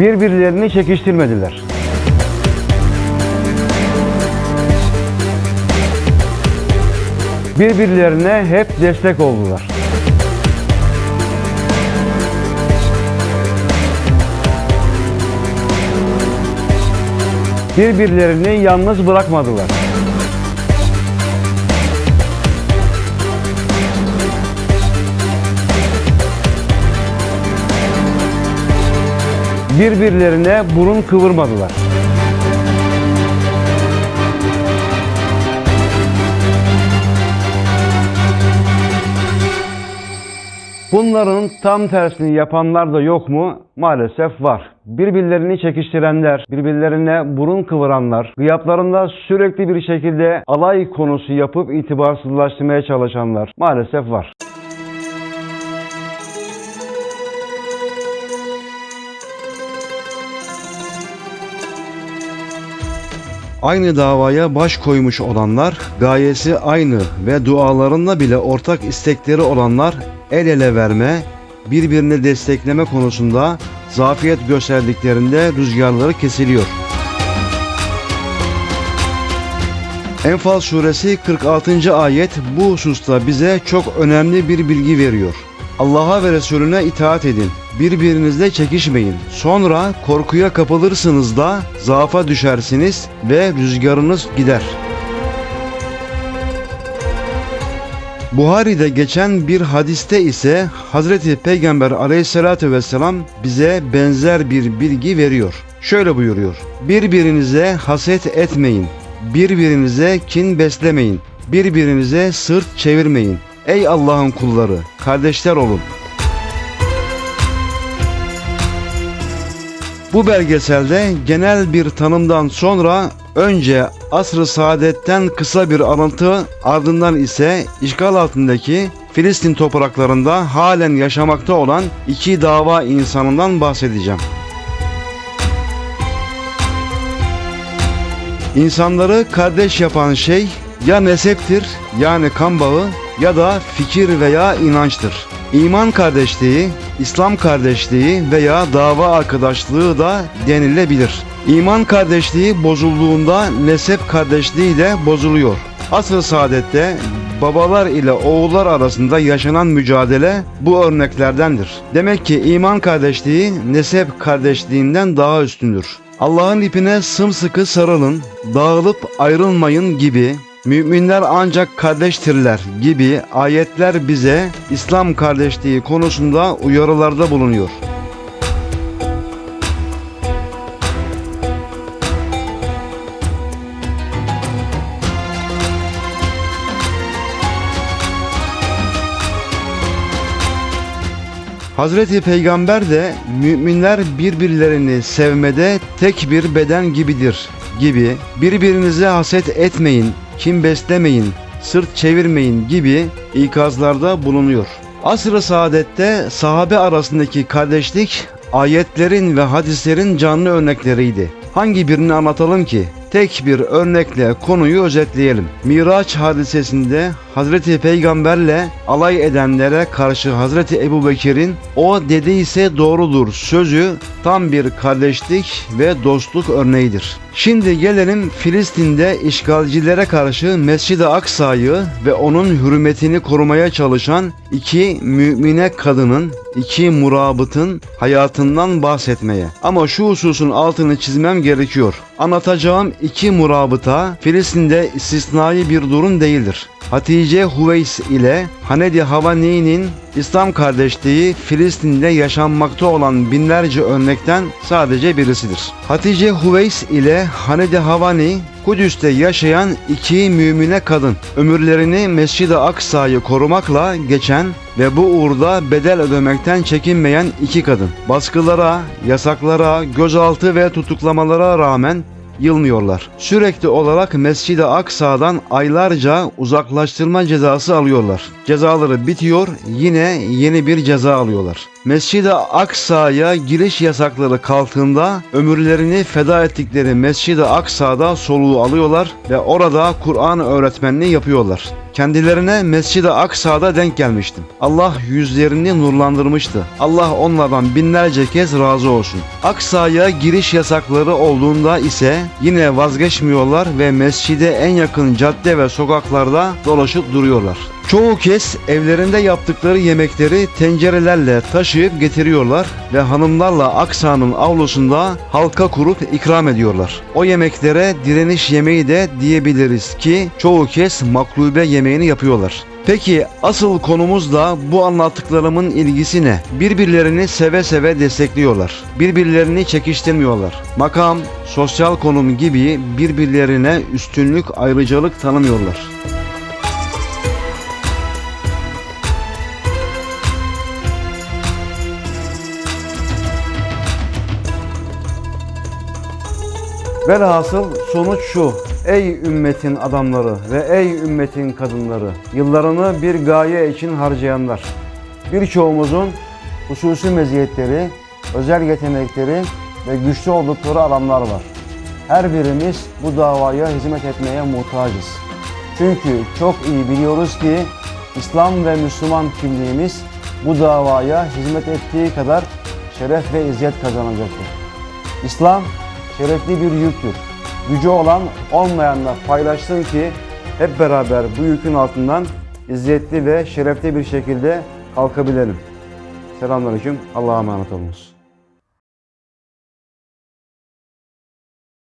birbirlerini çekiştirmediler. Birbirlerine hep destek oldular. Birbirlerini yalnız bırakmadılar. Birbirlerine burun kıvırmadılar. Bunların tam tersini yapanlar da yok mu? Maalesef var. Birbirlerini çekiştirenler, birbirlerine burun kıvıranlar, gıyaplarında sürekli bir şekilde alay konusu yapıp itibarsızlaştırmaya çalışanlar maalesef var. Aynı davaya baş koymuş olanlar, gayesi aynı ve dualarında bile ortak istekleri olanlar el ele verme, birbirini destekleme konusunda zafiyet gösterdiklerinde rüzgarları kesiliyor. Enfal suresi 46. ayet bu hususta bize çok önemli bir bilgi veriyor. Allah'a ve Resulüne itaat edin. Birbirinizle çekişmeyin. Sonra korkuya kapılırsınız da zaafa düşersiniz ve rüzgarınız gider. Buhari'de geçen bir hadiste ise Hazreti Peygamber aleyhissalatü vesselam bize benzer bir bilgi veriyor. Şöyle buyuruyor. Birbirinize haset etmeyin. Birbirinize kin beslemeyin. Birbirinize sırt çevirmeyin. Ey Allah'ın kulları, kardeşler olun. Bu belgeselde genel bir tanımdan sonra önce asr-ı saadetten kısa bir alıntı ardından ise işgal altındaki Filistin topraklarında halen yaşamakta olan iki dava insanından bahsedeceğim. İnsanları kardeş yapan şey ya neseptir yani kan bağı ya da fikir veya inançtır. İman kardeşliği, İslam kardeşliği veya dava arkadaşlığı da denilebilir. İman kardeşliği bozulduğunda nesep kardeşliği de bozuluyor. Asr-ı saadette babalar ile oğullar arasında yaşanan mücadele bu örneklerdendir. Demek ki iman kardeşliği nesep kardeşliğinden daha üstündür. Allah'ın ipine sımsıkı sarılın, dağılıp ayrılmayın gibi Müminler ancak kardeştirler gibi ayetler bize İslam kardeşliği konusunda uyarılarda bulunuyor. Hazreti Peygamber de müminler birbirlerini sevmede tek bir beden gibidir gibi birbirinize haset etmeyin, kim beslemeyin, sırt çevirmeyin gibi ikazlarda bulunuyor. Asr-ı saadette sahabe arasındaki kardeşlik ayetlerin ve hadislerin canlı örnekleriydi. Hangi birini anlatalım ki? Tek bir örnekle konuyu özetleyelim. Miraç hadisesinde Hazreti Peygamberle alay edenlere karşı Hazreti Ebu Bekir'in o dediyse doğrudur sözü tam bir kardeşlik ve dostluk örneğidir. Şimdi gelelim Filistin'de işgalcilere karşı Mescid-i Aksa'yı ve onun hürmetini korumaya çalışan iki mümine kadının, iki murabıtın hayatından bahsetmeye. Ama şu hususun altını çizmem gerekiyor. Anlatacağım iki murabıta Filistin'de istisnai bir durum değildir. Hatice Huveys ile Hanedi Havani'nin İslam kardeşliği Filistin'de yaşanmakta olan binlerce örnekten sadece birisidir. Hatice Huveys ile Hanedi Havani Kudüs'te yaşayan iki mümine kadın ömürlerini Mescid-i Aksa'yı korumakla geçen ve bu uğurda bedel ödemekten çekinmeyen iki kadın. Baskılara, yasaklara, gözaltı ve tutuklamalara rağmen yılmıyorlar. Sürekli olarak Mescid-i Aksa'dan aylarca uzaklaştırma cezası alıyorlar. Cezaları bitiyor, yine yeni bir ceza alıyorlar. Mescid-i Aksa'ya giriş yasakları kalktığında ömürlerini feda ettikleri Mescid-i Aksa'da soluğu alıyorlar ve orada Kur'an öğretmenliği yapıyorlar. Kendilerine Mescid-i Aksa'da denk gelmiştim. Allah yüzlerini nurlandırmıştı. Allah onlardan binlerce kez razı olsun. Aksa'ya giriş yasakları olduğunda ise yine vazgeçmiyorlar ve mescide en yakın cadde ve sokaklarda dolaşıp duruyorlar. Çoğu kez evlerinde yaptıkları yemekleri tencerelerle taşıyıp getiriyorlar ve hanımlarla Aksa'nın avlusunda halka kurup ikram ediyorlar. O yemeklere direniş yemeği de diyebiliriz ki çoğu kez maklube yemeğini yapıyorlar. Peki asıl konumuz da bu anlattıklarımın ilgisi ne? Birbirlerini seve seve destekliyorlar. Birbirlerini çekiştirmiyorlar. Makam, sosyal konum gibi birbirlerine üstünlük ayrıcalık tanımıyorlar. Velhasıl sonuç şu. Ey ümmetin adamları ve ey ümmetin kadınları. Yıllarını bir gaye için harcayanlar. Birçoğumuzun hususi meziyetleri, özel yetenekleri ve güçlü oldukları alanlar var. Her birimiz bu davaya hizmet etmeye muhtacız. Çünkü çok iyi biliyoruz ki İslam ve Müslüman kimliğimiz bu davaya hizmet ettiği kadar şeref ve izzet kazanacaktır. İslam şerefli bir yüktür. Gücü olan olmayanla paylaşsın ki hep beraber bu yükün altından izzetli ve şerefli bir şekilde kalkabilelim. Selamünaleyküm. Allah'a emanet olunuz.